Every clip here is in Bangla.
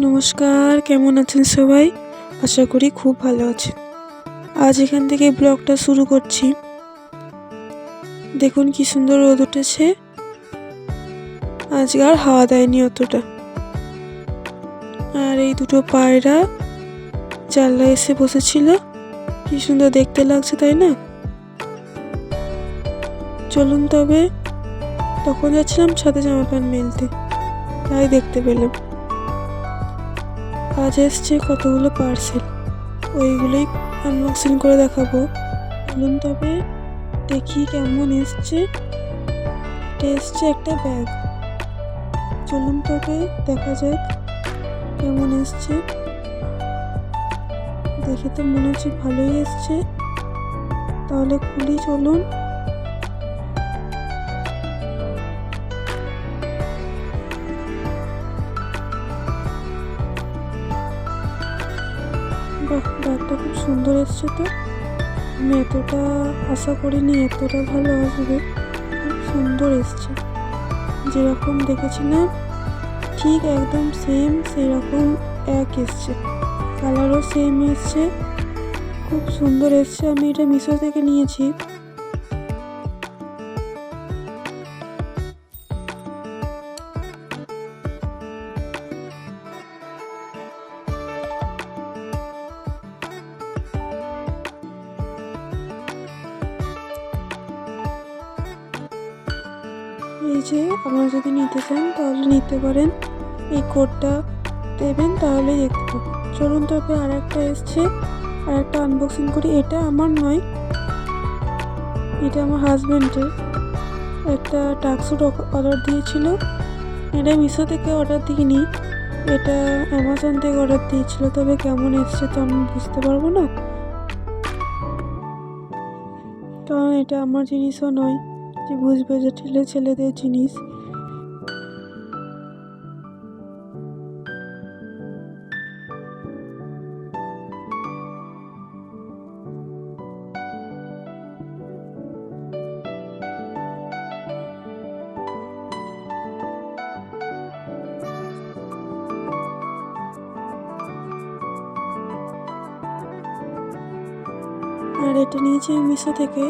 নমস্কার, কেমন আছেন সবাই? আশা করি খুব ভালো আছেন। আজ এখান থেকে ব্লগটা শুরু করছি। দেখুন কি সুন্দর রোদ উঠেছে। আজকে আর হাওয়া দেয়নি অতটা। আর এই দুটো পায়রা জানলা এসে বসেছিল। কি সুন্দর দেখতে লাগছে, তাই না? চলুন তবে, তখন যাচ্ছিলাম ছাদে জামা প্যান্ট মেলতে। তাই দেখতে পেলাম। আজ এসছে কতগুলো পার্সেল ওইগুলোই আনবক্সিং করে দেখাবো। বলুন তবে, দেখি কেমন এসছে। এটা এসছে একটা ব্যাগ চলুন তবে, দেখা যাক কেমন এসছে। দেখে তো মনে হচ্ছে ভালোই এসছে। তাহলে খুলি, চলুন। ব্যাগটা খুব সুন্দর এসছে তো। আমি এতটা আশা করিনি এতটা ভালো আসবে। খুব সুন্দর এসছে। যেরকম দেখেছিলাম ঠিক একদম সেম সেরকম এক এসছে। কালারও সেম এসছে। খুব সুন্দর এসছে। আমি এটা মিশো থেকে নিয়েছি। এই যে আপনারা যদি নিতে চান, তাহলে নিতে পারেন। এই কোডটা দেবেন, তাহলে দেখতে পাবেন চলুন তবে আর একটা এসছে। আর একটা আনবক্সিং করি। এটা আমার নয়। এটা আমার হাজব্যান্ডের একটা টাকসুট অর্ডার দিয়েছিল। এটা মিশো থেকে অর্ডার দিইনি। এটা অ্যামাজন থেকে অর্ডার দিয়েছিল। তবে কেমন এসছে তো আমি বুঝতে পারব না। কারণ এটা আমার জিনিসও নয়। বুঝবে যে ছেলে ছেলেদের জিনিস। আর এটা নিয়েছি মিশো থেকে।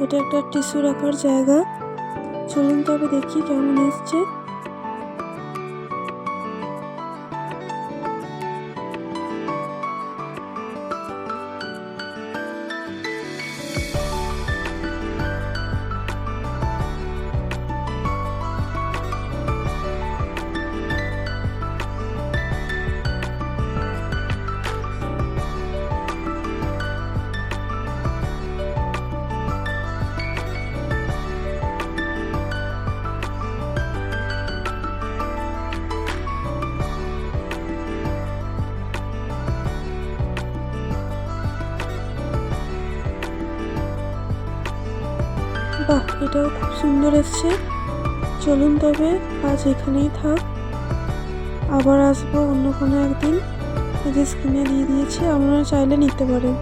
এটা একটা টিস্যু রাখার জায়গা। চলুন তবে দেখি কেমন এসছে। বাহ, এটাও খুব সুন্দর এসছে। চলুন তবে আজ এখানেই থাক। আবার আসব অন্য কোনো একদিন। এই যে স্ক্রিনে দিয়ে দিয়েছি, আপনারা চাইলে নিতে পারেন।